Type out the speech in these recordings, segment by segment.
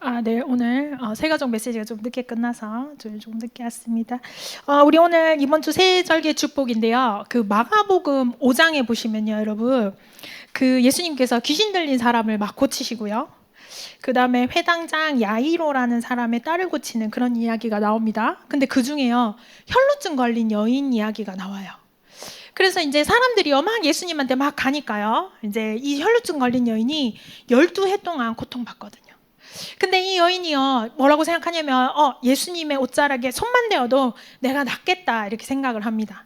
아, 네. 오늘 어, 새가족 메시지가 좀 늦게 끝나서 저희 좀 늦게 왔습니다. 어, 우리 오늘 이번 주 세절기 축복인데요. 그 마가복음 5장에 보시면요, 여러분. 그 예수님께서 귀신 들린 사람을 막 고치시고요. 그 다음에 회당장 야이로라는 사람의 딸을 고치는 그런 이야기가 나옵니다. 근데 그 중에요, 혈루증 걸린 여인 이야기가 나와요. 그래서 이제 사람들이요, 막 예수님한테 막 가니까요. 이제 이 혈루증 걸린 여인이 12해 동안 고통받거든요. 근데 이 여인이요, 뭐라고 생각하냐면, 어, 예수님의 옷자락에 손만 대어도 내가 낫겠다, 이렇게 생각을 합니다.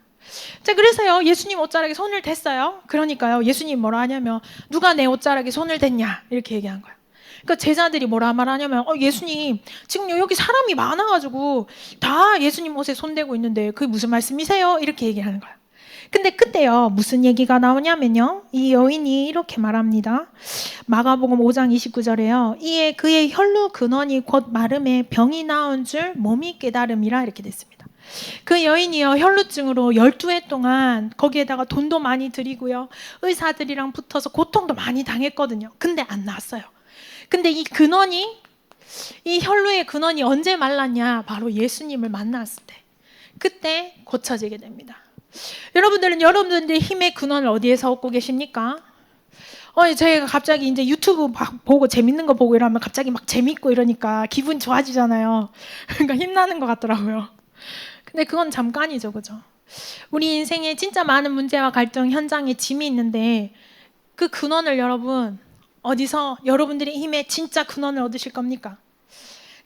자, 그래서요, 예수님 옷자락에 손을 댔어요. 그러니까요, 예수님 뭐라 하냐면, 누가 내 옷자락에 손을 댔냐, 이렇게 얘기한 거예요. 그러니까 제자들이 뭐라 말하냐면, 어, 예수님, 지금 여기 사람이 많아가지고 다 예수님 옷에 손대고 있는데, 그게 무슨 말씀이세요? 이렇게 얘기하는 거예요. 근데 그때요, 무슨 얘기가 나오냐면요. 이 여인이 이렇게 말합니다. 마가복음 5장 29절에요. 이에 그의 혈루 근원이 곧 마름에 병이 나온 줄 몸이 깨달음이라 이렇게 됐습니다. 그 여인이요, 혈루증으로 12해 동안 거기에다가 돈도 많이 들이고요. 의사들이랑 붙어서 고통도 많이 당했거든요. 근데 안 나았어요. 근데 이 근원이, 이 혈루의 근원이 언제 말랐냐? 바로 예수님을 만났을 때. 그때 고쳐지게 됩니다. 여러분들은 여러분들의 힘의 근원을 어디에서 얻고 계십니까? 어, 저희가 갑자기 이제 유튜브 막 보고 재밌는 거 보고 이러면 갑자기 막 재밌고 이러니까 기분 좋아지잖아요. 그러니까 힘나는 것 같더라고요. 근데 그건 잠깐이죠, 그죠? 우리 인생에 진짜 많은 문제와 갈등 현장에 짐이 있는데 그 근원을 여러분 어디서 여러분들의 힘의 진짜 근원을 얻으실 겁니까?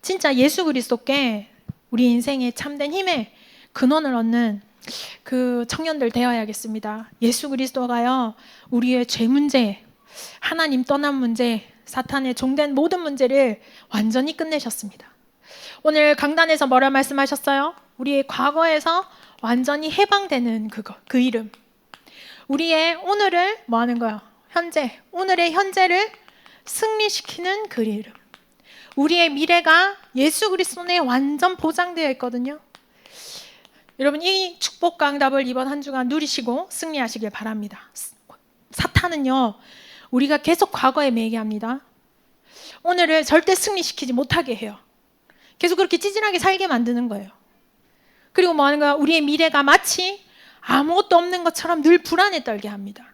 진짜 예수 그리스도께 우리 인생의 참된 힘의 근원을 얻는 그 청년들 되어야겠습니다. 예수 그리스도가요, 우리의 죄 문제, 하나님 떠난 문제, 사탄의 종된 모든 문제를 완전히 끝내셨습니다. 오늘 강단에서 뭐라 말씀하셨어요? 우리의 과거에서 완전히 해방되는 그거, 그 이름. 우리의 오늘을 뭐 하는 거야? 현재, 오늘의 현재를 승리시키는 그 이름. 우리의 미래가 예수 그리스도 에 완전 보장되어 있거든요. 여러분 이 축복 강답을 이번 한 주간 누리시고 승리하시길 바랍니다. 사탄은요 우리가 계속 과거에 매게 합니다. 오늘을 절대 승리시키지 못하게 해요. 계속 그렇게 찌질하게 살게 만드는 거예요. 그리고 뭐 하는 거야? 우리의 미래가 마치 아무것도 없는 것처럼 늘 불안에 떨게 합니다.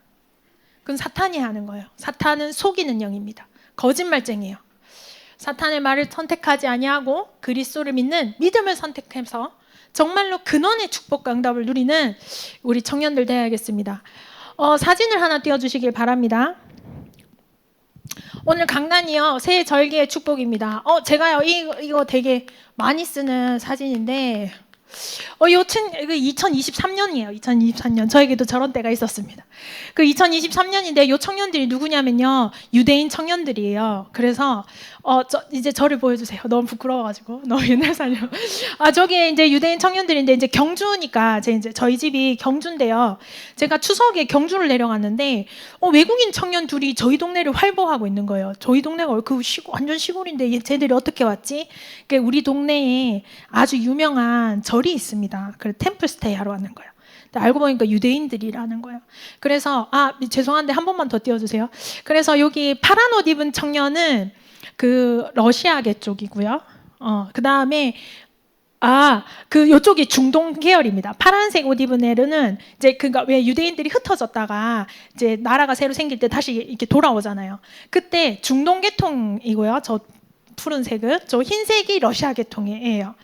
그건 사탄이 하는 거예요. 사탄은 속이는 영입니다. 거짓말쟁이에요. 사탄의 말을 선택하지 아니하고 그리스도를 믿는 믿음을 선택해서 정말로 근원의 축복 강답을 누리는 우리 청년들 되어야겠습니다. 어, 사진을 하나 띄워주시길 바랍니다. 오늘 강단이요 새 절기의 축복입니다. 어 제가요 이, 이거 되게 많이 쓰는 사진인데 어, 요튼 2023년이에요. 2023년. 저에게도 저런 때가 있었습니다. 그 2023년인데 요 청년들이 누구냐면요. 유대인 청년들이에요. 그래서 어, 저, 이제 저를 보여주세요. 너무 부끄러워가지고 너무 옛날 사녀. 아 저기 이제 유대인 청년들인데 이제 경주니까 제 이제 저희 집이 경주인데요. 제가 추석에 경주를 내려갔는데 어, 외국인 청년 둘이 저희 동네를 활보하고 있는 거예요. 저희 동네가 그 시골, 완전 시골인데 쟤들이 어떻게 왔지? 그러니까 우리 동네에 아주 유명한 절이 있습니다. 그래 템플스테이 하러 왔는 거예요. 알고 보니까 유대인들이라는 거예요. 그래서 아 죄송한데 한 번만 더 띄워주세요. 그래서 여기 파란 옷 입은 청년은 그 러시아계 쪽이고요. 어, 그 다음에 아, 그 요쪽이 중동 계열입니다. 파란색 옷 입은 애는 이제 그니까 왜 유대인들이 흩어졌다가 이제 나라가 새로 생길 때 다시 이렇게 돌아오잖아요. 그때 중동 계통이고요. 저 푸른색은 저 흰색이 러시아 계통이에요.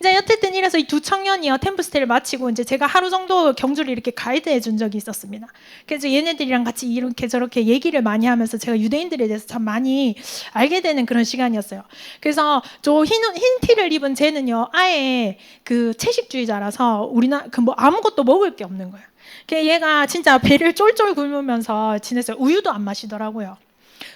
이제 어쨌든 이래서 이 두 청년이요 템플스테이를 마치고 이제 제가 하루 정도 경주를 이렇게 가이드해 준 적이 있었습니다. 그래서 얘네들이랑 같이 이렇게 저렇게 얘기를 많이 하면서 제가 유대인들에 대해서 참 많이 알게 되는 그런 시간이었어요. 그래서 저 흰 흰 티를 입은 쟤는요 아예 그 채식주의자라서 우리나 그 뭐 아무것도 먹을 게 없는 거예요. 얘가 진짜 배를 쫄쫄 굶으면서 지냈어요. 우유도 안 마시더라고요.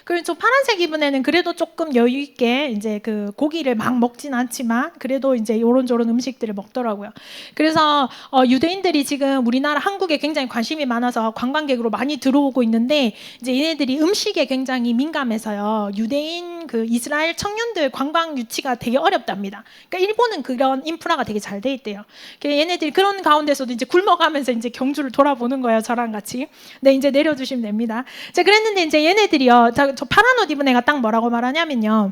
그리고 저 파란색 애는 그래도 조금 여유 있게 이제 그 고기를 막 먹진 않지만 그래도 이제 요런저런 음식들을 먹더라고요. 그래서 어, 유대인들이 지금 우리나라 한국에 굉장히 관심이 많아서 관광객으로 많이 들어오고 있는데 이제 얘네들이 음식에 굉장히 민감해서요. 유대인 그 이스라엘 청년들 관광 유치가 되게 어렵답니다. 그러니까 일본은 그런 인프라가 되게 잘 돼 있대요. 얘네들이 그런 가운데서도 이제 굶어가면서 이제 경주를 돌아보는 거예요. 저랑 같이. 네, 이제 내려주시면 됩니다. 자, 그랬는데 이제 얘네들이요. 저 파란 옷 입은 애가 딱 뭐라고 말하냐면요.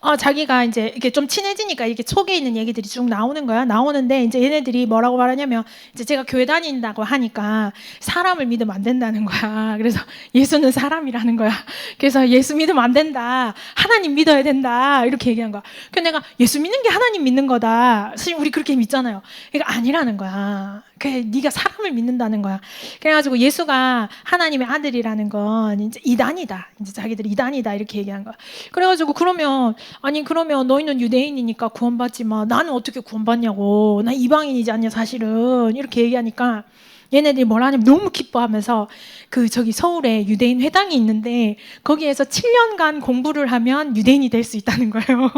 어, 자기가 이제 이게 좀 친해지니까 이게 속에 있는 얘기들이 쭉 나오는 거야. 나오는데 이제 얘네들이 뭐라고 말하냐면 이제 제가 교회 다닌다고 하니까 사람을 믿으면 안 된다는 거야. 그래서 예수는 사람이라는 거야. 그래서 예수 믿으면 안 된다. 하나님 믿어야 된다. 이렇게 얘기한 거야. 그래서 내가 예수 믿는 게 하나님 믿는 거다. 사실 우리 그렇게 믿잖아요. 그러니까 아니라는 거야. 그 네가 사람을 믿는다는 거야. 그래가지고 예수가 하나님의 아들이라는 건 이제 이단이다. 이제 자기들이 이단이다 이렇게 얘기한 거야. 그래가지고 그러면 아니 그러면 너희는 유대인이니까 구원받지 마. 나는 어떻게 구원받냐고. 나 이방인이지 않냐 사실은 이렇게 얘기하니까 얘네들이 뭘 하냐면 너무 기뻐하면서 그 저기 서울에 유대인 회당이 있는데 거기에서 7년간 공부를 하면 유대인이 될 수 있다는 거예요.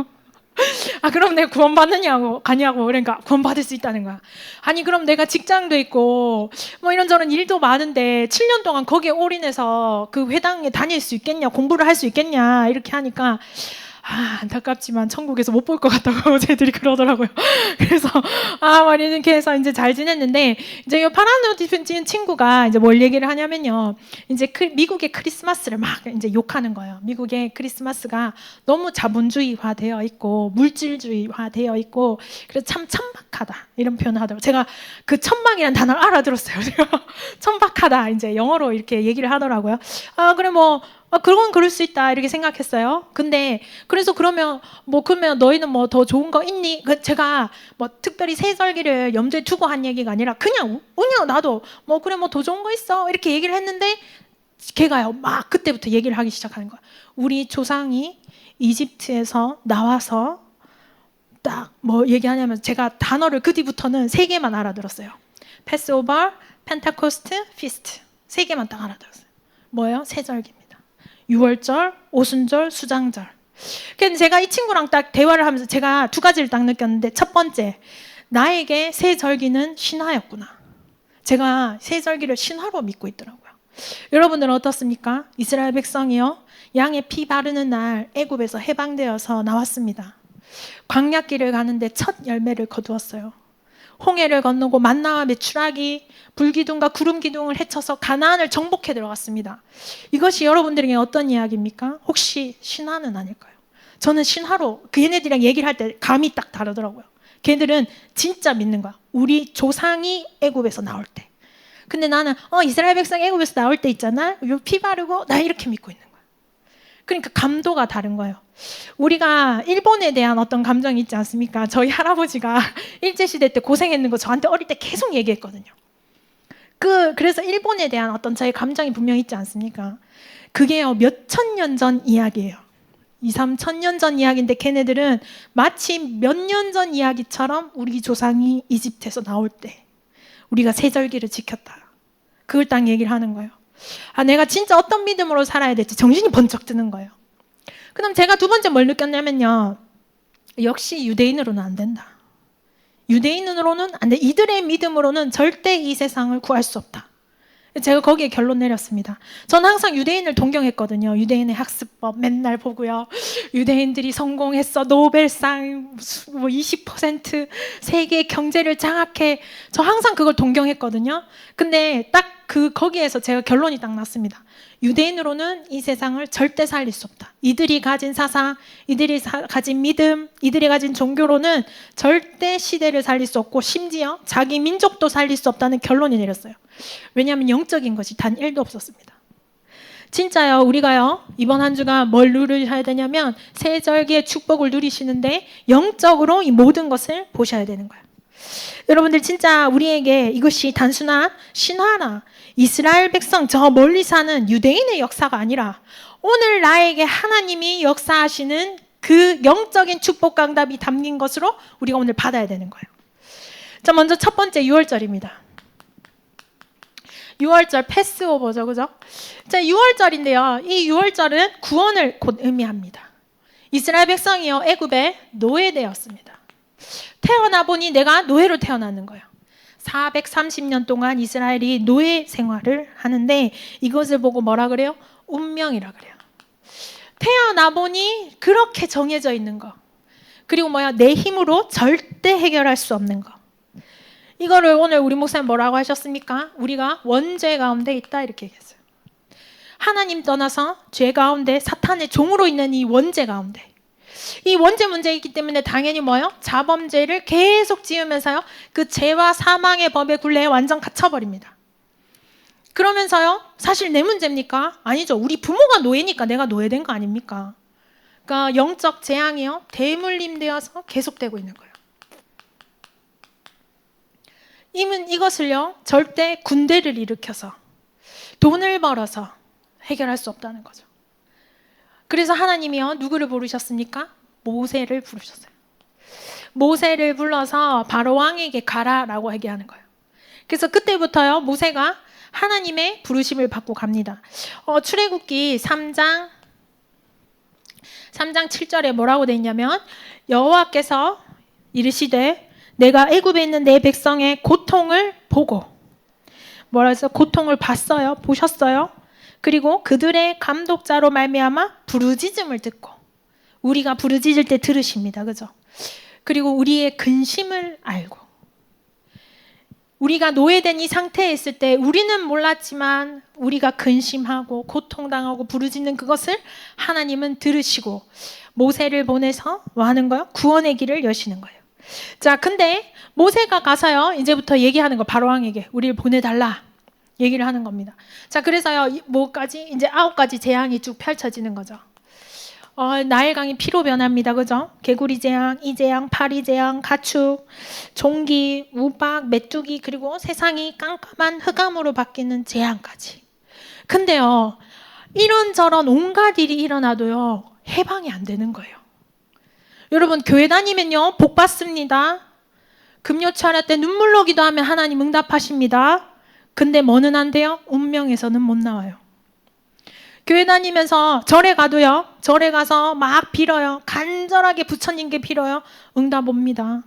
아 그럼 내가 구원받느냐고 가냐고 그러니까 구원받을 수 있다는 거야. 아니 그럼 내가 직장도 있고 뭐 이런저런 일도 많은데 7년 동안 거기에 올인해서 그 회당에 다닐 수 있겠냐 공부를 할 수 있겠냐 이렇게 하니까 아, 안타깝지만 천국에서 못 볼 것 같다고 쟤들이 그러더라고요. 그래서 아, 말이 이렇게 해서 이제 잘 지냈는데 이제 이 파란 옷 입은 친구가 이제 뭘 얘기를 하냐면요. 이제 크, 미국의 크리스마스를 막 이제 욕하는 거예요. 미국의 크리스마스가 너무 자본주의화 되어 있고 물질주의화 되어 있고 그래서 참 천박하다 이런 표현을 하더라고요. 제가 그 천박이라는 단어를 알아들었어요. 제가 천박하다 이제 영어로 이렇게 얘기를 하더라고요. 아, 그래 뭐 아, 그건 그럴 수 있다 이렇게 생각했어요. 근데 그래서 그러면 뭐 그러면 너희는 뭐 더 좋은 거 있니? 그 제가 뭐 특별히 세절기를 염두에 두고 한 얘기가 아니라 그냥 그냥 나도 뭐 그래 뭐 더 좋은 거 있어 이렇게 얘기를 했는데 걔가요 막 그때부터 얘기를 하기 시작하는 거야. 우리 조상이 이집트에서 나와서 딱 뭐 얘기하냐면 제가 단어를 그 뒤부터는 세 개만 알아들었어요. 패스오버, 펜타코스트, 피스트 세 개만 딱 알아들었어요. 뭐예요? 세절기. 유월절, 오순절, 수장절. 그래서 제가 이 친구랑 딱 대화를 하면서 제가 두 가지를 딱 느꼈는데 첫 번째, 나에게 새 절기는 신화였구나. 제가 새 절기를 신화로 믿고 있더라고요. 여러분들은 어떻습니까? 이스라엘 백성이요. 양의 피 바르는 날 애굽에서 해방되어서 나왔습니다. 광야길을 가는데 첫 열매를 거두었어요. 홍해를 건너고 만나와 메추라기, 불기둥과 구름기둥을 헤쳐서 가나안을 정복해 들어갔습니다. 이것이 여러분들에게 어떤 이야기입니까? 혹시 신화는 아닐까요? 저는 신화로 그 얘네들이랑 얘기를 할 때 감이 딱 다르더라고요. 걔들은 진짜 믿는 거야. 우리 조상이 애굽에서 나올 때. 근데 나는 어 이스라엘 백성 애굽에서 나올 때 있잖아. 요피 바르고 나 이렇게 믿고 있는 거야. 그러니까 감도가 다른 거예요. 우리가 일본에 대한 어떤 감정이 있지 않습니까? 저희 할아버지가 일제시대 때 고생했는 거 저한테 어릴 때 계속 얘기했거든요. 그, 그래서 일본에 대한 어떤 저의 감정이 분명히 있지 않습니까? 그게요, 몇천 년 전 이야기예요. 2, 3천 년 전 이야기인데 걔네들은 마치 몇 년 전 이야기처럼 우리 조상이 이집트에서 나올 때 우리가 세절기를 지켰다. 그걸 딱 얘기를 하는 거예요. 아, 내가 진짜 어떤 믿음으로 살아야 될지 정신이 번쩍 드는 거예요. 그럼 제가 두 번째 뭘 느꼈냐면요. 역시 유대인으로는 안 된다. 유대인으로는 안 돼. 이들의 믿음으로는 절대 이 세상을 구할 수 없다. 제가 거기에 결론 내렸습니다. 저는 항상 유대인을 동경했거든요. 유대인의 학습법 맨날 보고요. 유대인들이 성공했어. 노벨상 뭐 20% 세계 경제를 장악해. 저 항상 그걸 동경했거든요. 근데 딱 그 거기에서 제가 결론이 딱 났습니다. 유대인으로는 이 세상을 절대 살릴 수 없다. 이들이 가진 사상, 이들이 사, 가진 믿음, 이들이 가진 종교로는 절대 시대를 살릴 수 없고 심지어 자기 민족도 살릴 수 없다는 결론이 내렸어요. 왜냐하면 영적인 것이 단 1도 없었습니다. 진짜요, 우리가요, 이번 한 주가 뭘 누리셔야 되냐면, 세절기의 축복을 누리시는데, 영적으로 이 모든 것을 보셔야 되는 거예요. 여러분들 진짜 우리에게 이것이 단순한 신화나 이스라엘 백성 저 멀리 사는 유대인의 역사가 아니라 오늘 나에게 하나님이 역사하시는 그 영적인 축복 강답이 담긴 것으로 우리가 오늘 받아야 되는 거예요. 자, 먼저 첫 번째 6월절입니다. 6월절 패스오버죠, 그죠? 자, 6월절인데요. 이 6월절은 구원을 곧 의미합니다. 이스라엘 백성이요, 애굽에 노예되었습니다. 태어나 보니 내가 노예로 태어나는 거예요. 430년 동안 이스라엘이 노예 생활을 하는데 이것을 보고 뭐라 그래요? 운명이라 그래요. 태어나 보니 그렇게 정해져 있는 거. 그리고 뭐야? 내 힘으로 절대 해결할 수 없는 거. 이거를 오늘 우리 목사님 뭐라고 하셨습니까? 우리가 원죄 가운데 있다 이렇게 얘기했어요. 하나님 떠나서 죄 가운데 사탄의 종으로 있는 이 원죄 가운데 이 원죄 문제이기 때문에 당연히 뭐요? 자범죄를 계속 지으면서요. 그 죄와 사망의 법의 굴레에 완전 갇혀버립니다. 그러면서요. 사실 내 문제입니까? 아니죠. 우리 부모가 노예니까 내가 노예된 거 아닙니까? 그러니까 영적 재앙이요. 대물림되어서 계속되고 있는 거예요. 이는 이것을요. 절대 군대를 일으켜서 돈을 벌어서 해결할 수 없다는 거죠. 그래서 하나님이요. 누구를 부르셨습니까? 모세를 부르셨어요. 모세를 불러서 바로 왕에게 가라라고 얘기하는 거예요. 그래서 그때부터요. 모세가 하나님의 부르심을 받고 갑니다. 어, 출애굽기 3장 3장 7절에 뭐라고 돼 있냐면 여호와께서 이르시되 내가 애굽에 있는 내 백성의 고통을 보고 뭐라 해서 고통을 봤어요. 보셨어요. 그리고 그들의 감독자로 말미암아 부르짖음을 듣고 우리가 부르짖을 때 들으십니다. 그죠? 그리고 우리의 근심을 알고 우리가 노예된 이 상태에 있을 때 우리는 몰랐지만 우리가 근심하고 고통당하고 부르짖는 그것을 하나님은 들으시고 모세를 보내서 뭐 하는 거요? 구원의 길을 여시는 거예요. 자, 근데 모세가 가서요. 이제부터 얘기하는 거 바로 왕에게 우리를 보내달라. 얘기를 하는 겁니다. 자, 그래서요. 뭐까지 이제 아홉 가지 재앙이 쭉 펼쳐지는 거죠. 어, 나일강이 피로 변합니다. 그죠? 개구리 재앙, 이 재앙, 파리 재앙, 가축, 종기, 우박, 메뚜기 그리고 세상이 깜깜한 흑암으로 바뀌는 재앙까지. 근데요. 이런저런 온갖 일이 일어나도요. 해방이 안 되는 거예요. 여러분 교회 다니면요. 복 받습니다. 하라 때 눈물로 기도하면 하나님 응답하십니다. 근데 뭐는 안 돼요? 운명에서는 못 나와요. 교회 다니면서 절에 가도요. 절에 가서 막 빌어요. 간절하게 부처님께 빌어요. 응답 옵니다.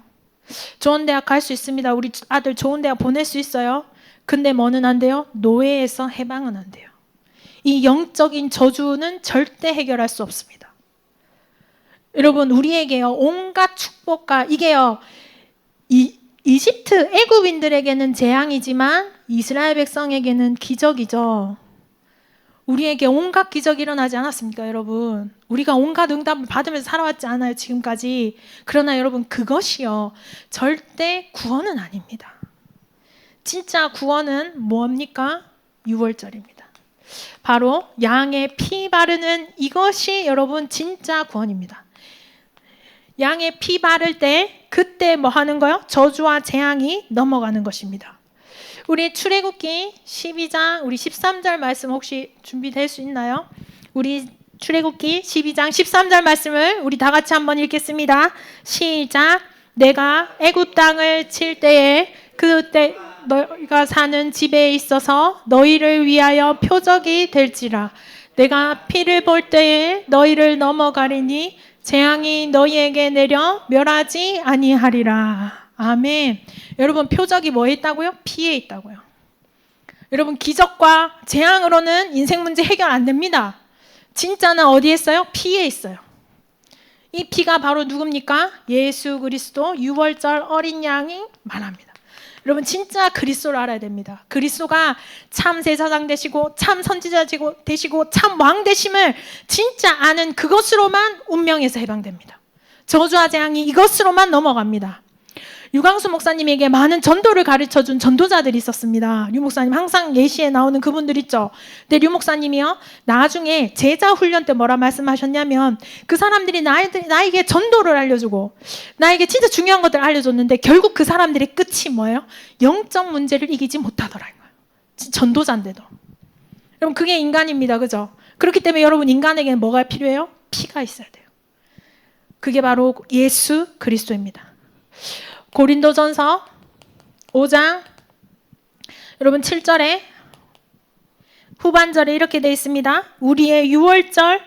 좋은 대학 갈 수 있습니다. 우리 아들 좋은 대학 보낼 수 있어요. 근데 뭐는 안 돼요? 노예에서 해방은 안 돼요. 이 영적인 저주는 절대 해결할 수 없습니다. 여러분 우리에게요 온갖 축복과 이게요 이, 이집트 애굽인들에게는 재앙이지만 이스라엘 백성에게는 기적이죠. 우리에게 온갖 기적이 일어나지 않았습니까, 여러분? 우리가 온갖 응답을 받으면서 살아왔지 않아요, 지금까지. 그러나 여러분, 그것이요. 절대 구원은 아닙니다. 진짜 구원은 뭡니까? 6월절입니다. 바로 양의 피 바르는 이것이 여러분 진짜 구원입니다. 양의 피 바를 때 그때 뭐 하는 거요? 저주와 재앙이 넘어가는 것입니다. 우리 출애굽기 12장 우리 13절 말씀 혹시 준비될 수 있나요? 우리 출애굽기 12장 13절 말씀을 우리 다 같이 한번 읽겠습니다. 시작. 내가 애굽 땅을 칠 때에 그때 너희가 사는 집에 있어서 너희를 위하여 표적이 될지라. 내가 피를 볼 때에 너희를 넘어가리니 재앙이 너희에게 내려 멸하지 아니하리라. 아멘. 여러분 표적이 뭐에 있다고요? 피에 있다고요. 여러분 기적과 재앙으로는 인생 문제 해결 안 됩니다. 진짜는 어디에 있어요? 피에 있어요. 이 피가 바로 누굽니까? 예수 그리스도 6월절 어린 양이 말합니다. 여러분 진짜 그리스도를 알아야 됩니다. 그리스도가 참 제사장 되시고 참 선지자 되시고 참 왕 되심을 진짜 아는 그것으로만 운명에서 해방됩니다. 저주와 재앙이 이것으로만 넘어갑니다. 유광수 목사님에게 많은 전도를 가르쳐 준 전도자들이 있었습니다. 류 목사님 항상 예시에 나오는 그분들 있죠. 근데 류 목사님이요. 나중에 제자 훈련 때 뭐라 말씀하셨냐면 그 사람들이 나에게, 전도를 알려주고 나에게 진짜 중요한 것들 을 알려줬는데 결국 그 사람들의 끝이 뭐예요? 영적 문제를 이기지 못하더라고요. 전도자인데도. 여러분 그게 인간입니다. 그죠? 그렇기 때문에 여러분 인간에게는 뭐가 필요해요? 피가 있어야 돼요. 그게 바로 예수 그리스도입니다. 고린도전서 5장 여러분 7절에 후반절에 이렇게 되어 있습니다. 우리의 6월절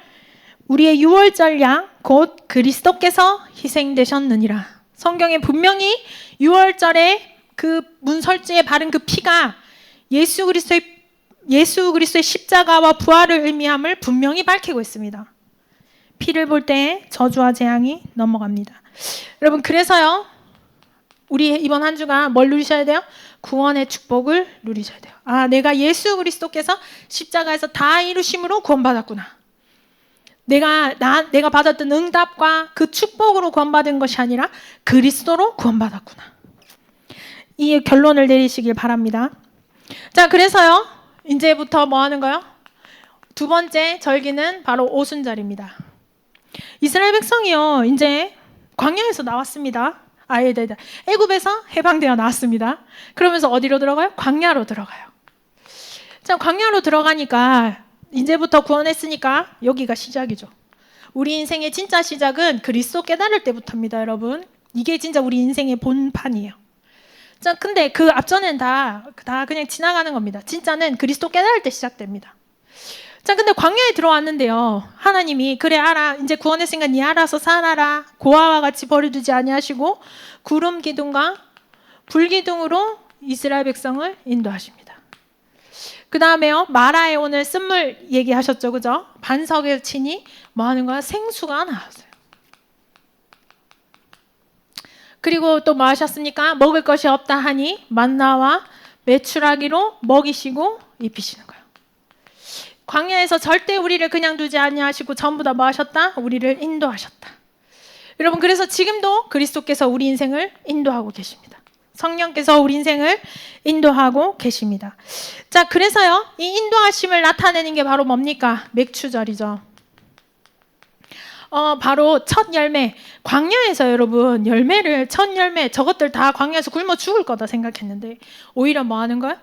우리의 6월절 양 곧 그리스도께서 희생되셨느니라. 성경에 분명히 6월절에 그 문설주에 바른 그 피가 예수 그리스도의 예수 그리스도의 십자가와 부활을 의미함을 분명히 밝히고 있습니다. 피를 볼때 저주와 재앙이 넘어갑니다. 여러분 그래서요. 우리 이번 한 주가 뭘 누리셔야 돼요? 구원의 축복을 누리셔야 돼요. 아, 내가 예수 그리스도께서 십자가에서 다 이루심으로 구원받았구나. 내가 나 내가 받았던 응답과 그 축복으로 구원받은 것이 아니라 그리스도로 구원받았구나. 이 결론을 내리시길 바랍니다. 자, 그래서요. 이제부터 뭐 하는 거요? 두 번째 절기는 바로 오순절입니다. 이스라엘 백성이요. 이제 광야에서 나왔습니다. 아, 예, 네, 네. 애굽에서 해방되어 나왔습니다. 그러면서 어디로 들어가요? 광야로 들어가요. 자, 광야로 들어가니까 이제부터 구원했으니까 여기가 시작이죠. 우리 인생의 진짜 시작은 그리스도 깨달을 때부터입니다, 여러분. 이게 진짜 우리 인생의 본판이에요. 자, 근데 그 앞전엔 다, 다 그냥 지나가는 겁니다. 진짜는 그리스도 깨달을 때 시작됩니다. 자, 근데 광야에 들어왔는데요. 하나님이 그래 알아. 이제 구원했으니까 네 알아서 살아라. 고아와 같이 버려두지 아니하시고 구름 기둥과 불 기둥으로 이스라엘 백성을 인도하십니다. 그 다음에요. 마라에 오늘 쓴물 얘기하셨죠, 그죠? 반석에 치니 뭐 하는 거야? 생수가 나왔어요. 그리고 또 뭐 하셨습니까? 먹을 것이 없다 하니 만나와 메추라기로 먹이시고 입히시는 거예요. 광야에서 절대 우리를 그냥 두지 아니하시고 전부 다 뭐 하셨다? 우리를 인도하셨다. 여러분 그래서 지금도 그리스도께서 우리 인생을 인도하고 계십니다. 성령께서 우리 인생을 인도하고 계십니다. 자, 그래서요. 이 인도하심을 나타내는 게 바로 뭡니까? 맥추절이죠. 어, 바로 첫 열매. 광야에서 여러분, 열매를, 첫 열매, 저것들 다 광야에서 굶어 죽을 거다 생각했는데, 오히려 뭐 하는 거야?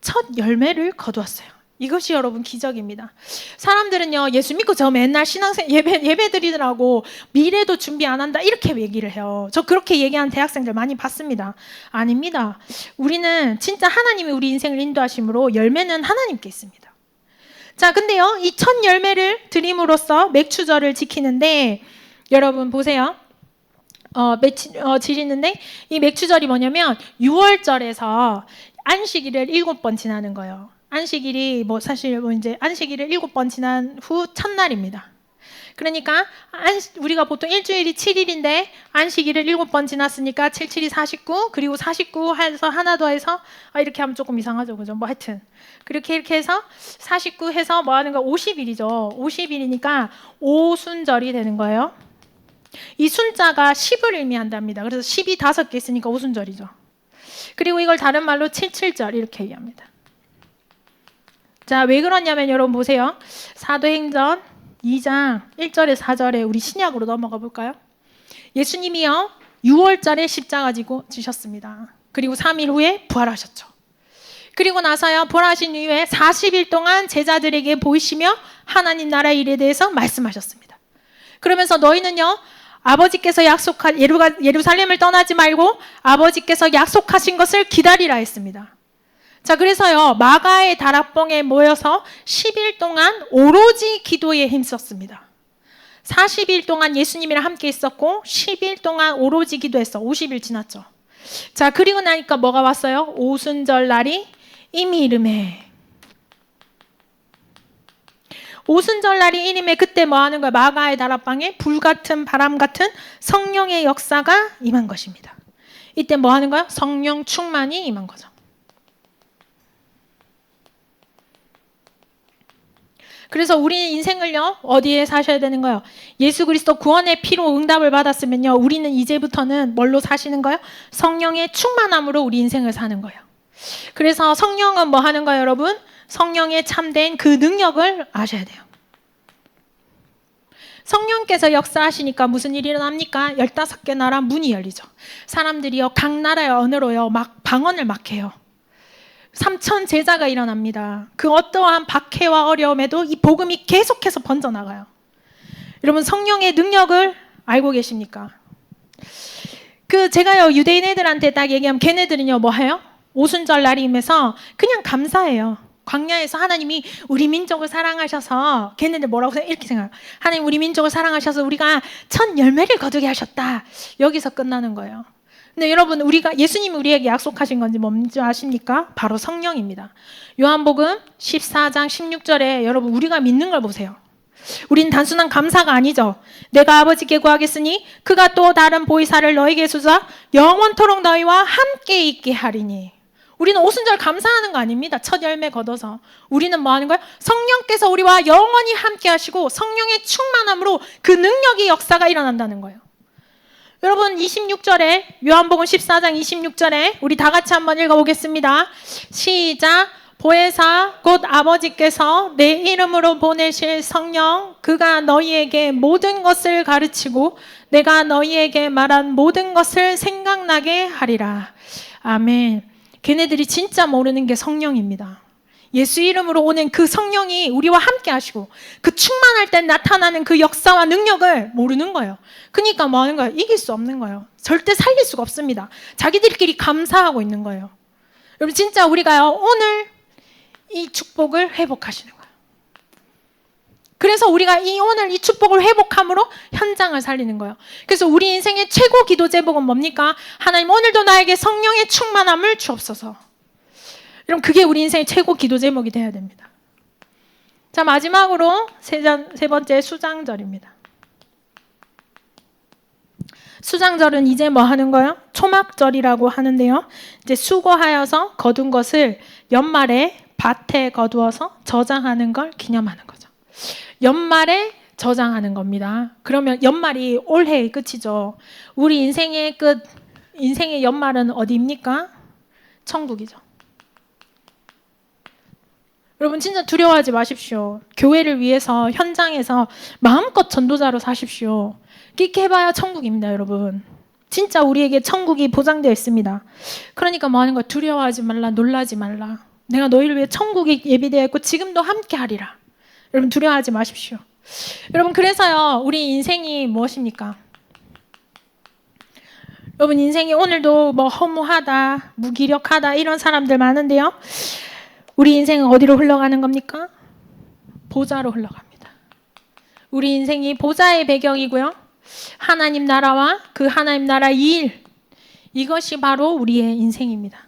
첫 열매를 거두었어요. 이것이 여러분 기적입니다. 사람들은요 예수 믿고 저 맨날 신앙생 예배 예배 드리더라고 미래도 준비 안 한다 이렇게 얘기를 해요. 저 그렇게 얘기하는 대학생들 많이 봤습니다. 아닙니다. 우리는 진짜 하나님이 우리 인생을 인도하심으로 열매는 하나님께 있습니다. 자, 근데요 이 첫 열매를 드림으로써 맥추절을 지키는데 여러분 보세요. 어, 매치, 어, 지리는데 이 맥추절이 뭐냐면 6월절에서 안식일을 일곱 번 지나는 거예요. 안식일이 뭐 사실 뭐 이제 안식일을 일곱 번 지난 후 첫날입니다. 그러니까 안, 우리가 보통 일주일이 7일인데 안식일을 일곱 번 지났으니까 7, 7이 49 그리고 49 해서 하나 더 해서 아, 이렇게 하면 조금 이상하죠. 그죠? 뭐 하여튼 그렇게 이렇게 해서 49 해서 뭐 하는 거 50일이죠. 50일이니까 오순절이 되는 거예요. 이 순자가 10을 의미한답니다. 그래서 10이 다섯 개 있으니까 오순절이죠. 그리고 이걸 다른 말로 77절 이렇게 얘기합니다. 자, 왜 그러냐면 여러분 보세요. 사도행전 2장 1절에 4절에 우리 신약으로 넘어가 볼까요? 예수님이요. 6월달에 십자가 지고 지셨습니다. 그리고 3일 후에 부활하셨죠. 그리고 나서요. 부활하신 이후에 40일 동안 제자들에게 보이시며 하나님 나라 일에 대해서 말씀하셨습니다. 그러면서 너희는요. 아버지께서 약속한 예루살렘을 떠나지 말고 아버지께서 약속하신 것을 기다리라 했습니다. 자, 그래서요, 마가의 다락봉에 모여서 10일 동안 오로지 기도에 힘썼습니다. 40일 동안 예수님이랑 함께 있었고, 10일 동안 오로지 기도했어. 50일 지났죠. 자, 그리고 나니까 뭐가 왔어요? 오순절 날이 이미 이름에. 오순절 날이 이름에 그때 뭐 하는 거야? 마가의 다락방에 불 같은 바람 같은 성령의 역사가 임한 것입니다. 이때 뭐 하는 거야? 성령 충만이 임한 거죠. 그래서 우리 인생을요 어디에 사셔야 되는 거예요? 예수 그리스도 구원의 피로 응답을 받았으면요 우리는 이제부터는 뭘로 사시는 거예요? 성령의 충만함으로 우리 인생을 사는 거예요. 그래서 성령은 뭐 하는 거예요, 여러분? 성령의 참된 그 능력을 아셔야 돼요. 성령께서 역사하시니까 무슨 일이 일어납니까? 15개 나라 문이 열리죠. 사람들이요, 각 나라의 언어로요, 막 방언을 막 해요. 삼천 제자가 일어납니다. 그 어떠한 박해와 어려움에도 이 복음이 계속해서 번져나가요. 여러분 성령의 능력을 알고 계십니까? 그 제가요 유대인 애들한테 딱 얘기하면 걔네들은요 뭐 해요? 오순절 날이 임해서 그냥 감사해요. 광야에서 하나님이 우리 민족을 사랑하셔서 걔네들 뭐라고 이렇게 생각해요. 하나님 우리 민족을 사랑하셔서 우리가 첫 열매를 거두게 하셨다. 여기서 끝나는 거예요. 근데 여러분 우리가 예수님이 우리에게 약속하신 건지 뭔지 아십니까? 바로 성령입니다. 요한복음 14장 16절에 여러분 우리가 믿는 걸 보세요. 우린 단순한 감사가 아니죠. 내가 아버지께 구하겠으니 그가 또 다른 보이사를 너에게 주사 영원토록 너희와 함께 있게 하리니. 우리는 오순절 감사하는 거 아닙니다. 첫 열매 걷어서. 우리는 뭐 하는 거예요? 성령께서 우리와 영원히 함께 하시고 성령의 충만함으로 그 능력의 역사가 일어난다는 거예요. 여러분 26절에 요한복음 14장 26절에 우리 다 같이 한번 읽어보겠습니다. 시작. 보혜사 곧 아버지께서 내 이름으로 보내실 성령 그가 너희에게 모든 것을 가르치고 내가 너희에게 말한 모든 것을 생각나게 하리라. 아멘. 걔네들이 진짜 모르는 게 성령입니다. 예수 이름으로 오는 그 성령이 우리와 함께 하시고 그 충만할 때 나타나는 그 역사와 능력을 모르는 거예요. 그러니까 뭐 하는 거예요? 이길 수 없는 거예요. 절대 살릴 수가 없습니다. 자기들끼리 감사하고 있는 거예요. 여러분 진짜 우리가요 오늘 이 축복을 회복하시는 거예요. 그래서 우리가 이 오늘 이 축복을 회복함으로 현장을 살리는 거예요. 그래서 우리 인생의 최고 기도 제목은 뭡니까? 하나님 오늘도 나에게 성령의 충만함을 주옵소서. 여러분 그게 우리 인생의 최고 기도 제목이 돼야 됩니다. 자 마지막으로 세, 전, 세 번째 수장절입니다. 수장절은 이제 뭐 하는 거예요? 초막절이라고 하는데요. 이제 수고하여서 거둔 것을 연말에 밭에 거두어서 저장하는 걸 기념하는 거죠. 연말에 저장하는 겁니다. 그러면 연말이 올해의 끝이죠. 우리 인생의 끝, 인생의 연말은 어디입니까? 천국이죠. 여러분 진짜 두려워하지 마십시오. 교회를 위해서 현장에서 마음껏 전도자로 사십시오. 끼게 해봐야 천국입니다, 여러분. 진짜 우리에게 천국이 보장되어 있습니다. 그러니까 뭐 하는 거 두려워하지 말라, 놀라지 말라. 내가 너희를 위해 천국이 예비되어 있고 지금도 함께 하리라. 여러분 두려워하지 마십시오. 여러분 그래서요 우리 인생이 무엇입니까? 여러분 인생이 오늘도 뭐 허무하다, 무기력하다 이런 사람들 많은데요. 우리 인생은 어디로 흘러가는 겁니까? 보좌로 흘러갑니다. 우리 인생이 보좌의 배경이고요. 하나님 나라와 그 하나님 나라 일 이것이 바로 우리의 인생입니다.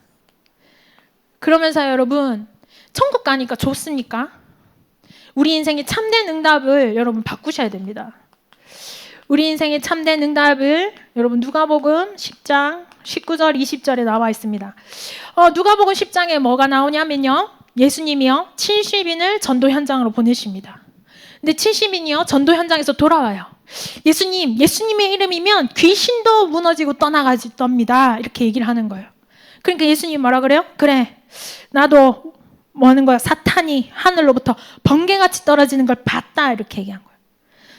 그러면서 여러분 천국 가니까 좋습니까? 우리 인생의 참된 응답을 여러분 바꾸셔야 됩니다. 우리 인생의 참된 응답을 여러분 누가복음 10장 19절 20절에 나와 있습니다. 어, 누가복음 10장에 뭐가 나오냐면요. 예수님이요. 70인을 전도 현장으로 보내십니다. 근데 70인이요. 전도 현장에서 돌아와요. 예수님, 예수님의 이름이면 귀신도 무너지고 떠나가집니다. 이렇게 얘기를 하는 거예요. 그러니까 예수님 뭐라 그래요? 그래. 나도 뭐 하는 거야? 사탄이 하늘로부터 번개같이 떨어지는 걸 봤다. 이렇게 얘기한 거예요.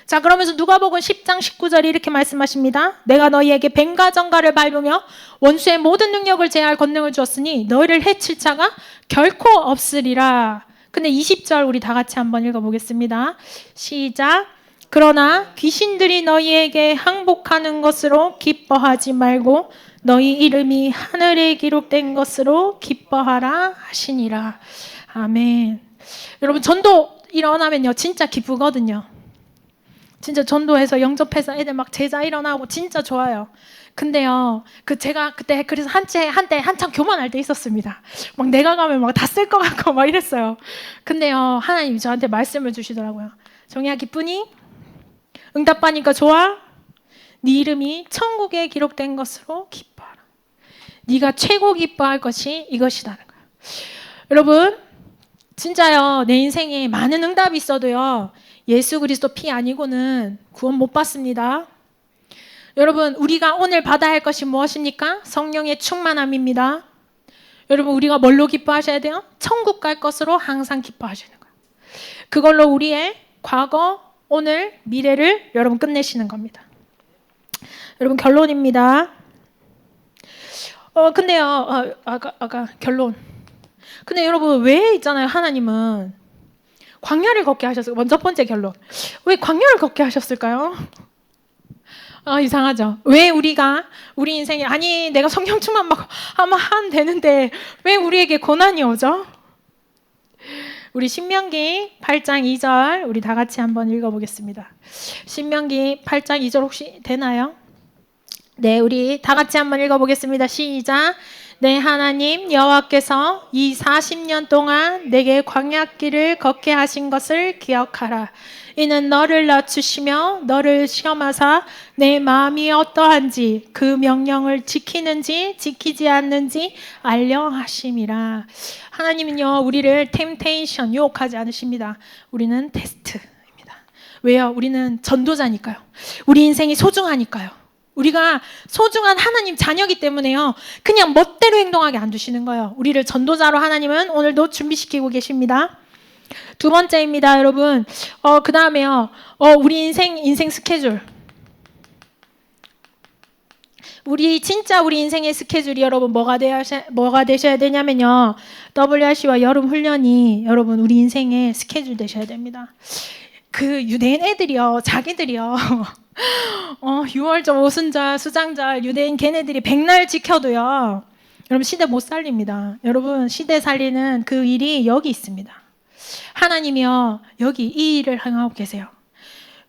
자, 그러면서 누가복음 10장 19절이 이렇게 말씀하십니다. 내가 너희에게 뱀과 정갈을 밟으며 원수의 모든 능력을 제할 권능을 주었으니 너희를 해칠 자가 결코 없으리라. 근데 20절 우리 다 같이 한번 읽어 보겠습니다. 시작. 그러나 귀신들이 너희에게 항복하는 것으로 기뻐하지 말고 너희 이름이 하늘에 기록된 것으로 기뻐하라 하시니라. 아멘. 여러분 전도 일어나면요 진짜 기쁘거든요. 진짜 전도해서 영접해서 애들 막 제자 일어나고 진짜 좋아요. 근데요, 그 제가 그때 그래서 한채 한때 한참 교만할 때 있었습니다. 막 내가 가면 막 다 쓸 것 같고 막 이랬어요. 근데요, 하나님이 저한테 말씀을 주시더라고요. 정희야 기쁘니? 응답받니까 좋아? 네 이름이 천국에 기록된 것으로 기뻐하라. 네가 최고 기뻐할 것이 이것이라는 거예요. 여러분, 진짜요. 내 인생에 많은 응답이 있어도요. 예수 그리스도 피 아니고는 구원 못 받습니다. 여러분, 우리가 오늘 받아야 할 것이 무엇입니까? 성령의 충만함입니다. 여러분, 우리가 뭘로 기뻐하셔야 돼요? 천국 갈 것으로 항상 기뻐하시는 거예요. 그걸로 우리의 과거, 오늘, 미래를 여러분 끝내시는 겁니다. 여러분, 결론입니다. 어, 근데요, 어, 아까, 아까 결론. 근데 여러분, 왜 있잖아요, 하나님은. 광야를 걷게 하셨어요. 먼저 번째 결론. 왜 광야를 걷게 하셨을까요? 아, 이상하죠. 왜 우리가 우리 인생에 아니 내가 성령 충만 받고 아마 한 되는데 왜 우리에게 고난이 오죠? 우리 신명기 8장 2절 우리 다 같이 한번 읽어 보겠습니다. 신명기 8장 2절 혹시 되나요? 네, 우리 다 같이 한번 읽어 보겠습니다. 시작. 내 하나님 여호와께서 이 40년 동안 내게 광야길을 걷게 하신 것을 기억하라. 이는 너를 낮추시며 너를 시험하사 내 마음이 어떠한지 그 명령을 지키는지 지키지 않는지 알려 하심이라. 하나님은요 우리를 템테이션 유혹하지 않으십니다. 우리는 테스트입니다. 왜요? 우리는 전도자니까요. 우리 인생이 소중하니까요. 우리가 소중한 하나님 자녀기 때문에요. 그냥 멋대로 행동하게 안 두시는 거예요. 우리를 전도자로 하나님은 오늘도 준비시키고 계십니다. 두 번째입니다, 여러분. 어, 그 다음에요. 어, 우리 인생, 인생 스케줄. 우리 진짜 우리 인생의 스케줄이 여러분 뭐가 되야 뭐가 되셔야 되냐면요. WRC와 여름 훈련이 여러분 우리 인생의 스케줄 되셔야 됩니다. 그 유대인 애들이요, 자기들이요. 어, 6월절, 오순절, 수장절, 유대인 걔네들이 백날 지켜도요. 여러분 시대 못 살립니다. 여러분 시대 살리는 그 일이 여기 있습니다. 하나님이요 여기 이 일을 행하고 계세요.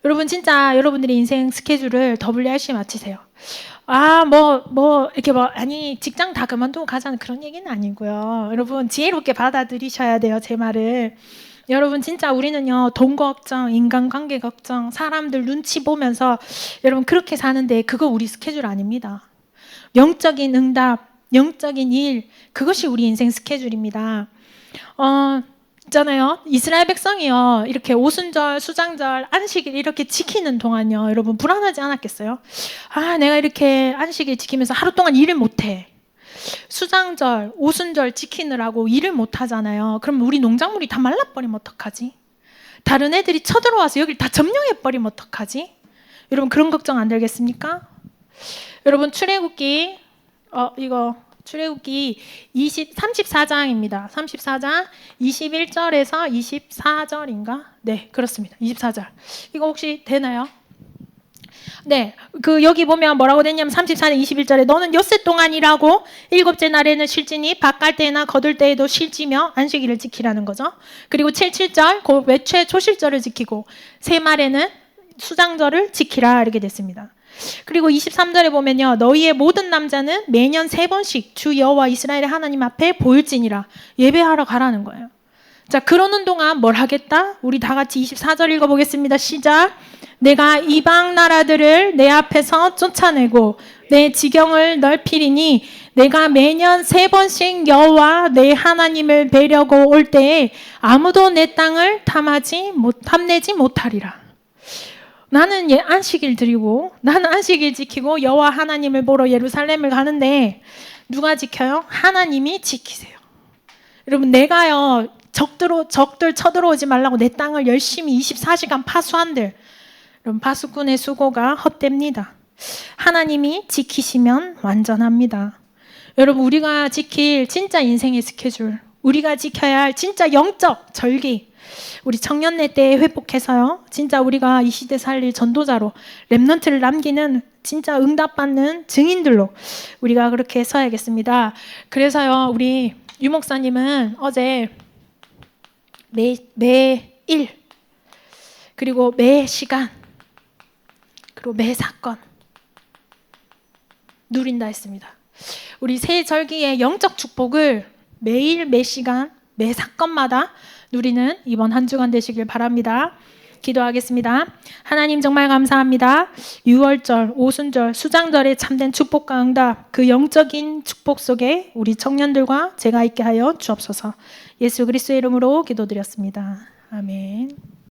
여러분 진짜 여러분들의 인생 스케줄을 WRC 마치세요. 아, 뭐, 뭐, 이렇게 뭐, 아니, 직장 다 그만두고 가자는 그런 얘기는 아니고요. 여러분, 지혜롭게 받아들이셔야 돼요, 제 말을. 여러분, 진짜 우리는요, 돈 걱정, 인간관계 걱정, 사람들 눈치 보면서, 여러분, 그렇게 사는데, 그거 우리 스케줄 아닙니다. 영적인 응답, 영적인 일, 그것이 우리 인생 스케줄입니다. 어, 있잖아요. 이스라엘 백성이요. 이렇게 오순절, 수장절, 안식일 이렇게 지키는 동안요. 여러분 불안하지 않았겠어요? 아, 내가 이렇게 안식일 지키면서 하루 동안 일을 못 해. 수장절, 오순절 지키느라고 일을 못 하잖아요. 그럼 우리 농작물이 다 말라버리면 어떡하지? 다른 애들이 쳐들어와서 여기를 다 점령해버리면 어떡하지? 여러분 그런 걱정 안 들겠습니까? 여러분 출애굽기 어 이거 출애굽기 20 34장입니다. 34장 21절에서 24절인가? 네, 그렇습니다. 24절. 이거 혹시 되나요? 네, 그 여기 보면 뭐라고 됐냐면 34년 21절에 너는 엿새 동안 일하고 일곱째 날에는 실지니 밭갈 때나 거둘 때에도 실지며 안식일을 지키라는 거죠. 그리고 77절 그 외최 초실절을 지키고 세 말에는 수장절을 지키라 이렇게 됐습니다. 그리고 23절에 보면요. 너희의 모든 남자는 매년 세 번씩 주 여호와 이스라엘의 하나님 앞에 보일지니라 예배하러 가라는 거예요. 자, 그러는 동안 뭘 하겠다? 우리 다 같이 24절 읽어보겠습니다. 시작. 내가 이방 나라들을 내 앞에서 쫓아내고 내 지경을 넓히리니 내가 매년 세 번씩 여호와 내 하나님을 뵈려고 올 때에 아무도 내 땅을 탐하지 못 탐내지 못하리라. 나는 예, 안식일 드리고 나는 안식일 지키고 여호와 하나님을 보러 예루살렘을 가는데 누가 지켜요? 하나님이 지키세요. 여러분 내가요 적들 적들 쳐들어오지 말라고 내 땅을 열심히 24시간 파수한들 여러분 파수꾼의 수고가 헛됩니다. 하나님이 지키시면 완전합니다. 여러분 우리가 지킬 진짜 인생의 스케줄 우리가 지켜야 할 진짜 영적 절기 우리 청년네 때 회복해서요. 진짜 우리가 이 시대 살릴 전도자로 랩넌트를 남기는 진짜 응답받는 증인들로 우리가 그렇게 서야겠습니다. 그래서요. 우리 유 목사님은 어제 매 매일 그리고 매 시간 그리고 매 사건 누린다 했습니다. 우리 새 절기의 영적 축복을 매일 매 시간 매 사건마다 누리는 이번 한 주간 되시길 바랍니다. 기도하겠습니다. 하나님 정말 감사합니다. 6월절, 오순절, 수장절의 참된 축복과 응답, 그 영적인 축복 속에 우리 청년들과 제가 있게 하여 주옵소서. 예수 그리스도의 이름으로 기도드렸습니다. 아멘.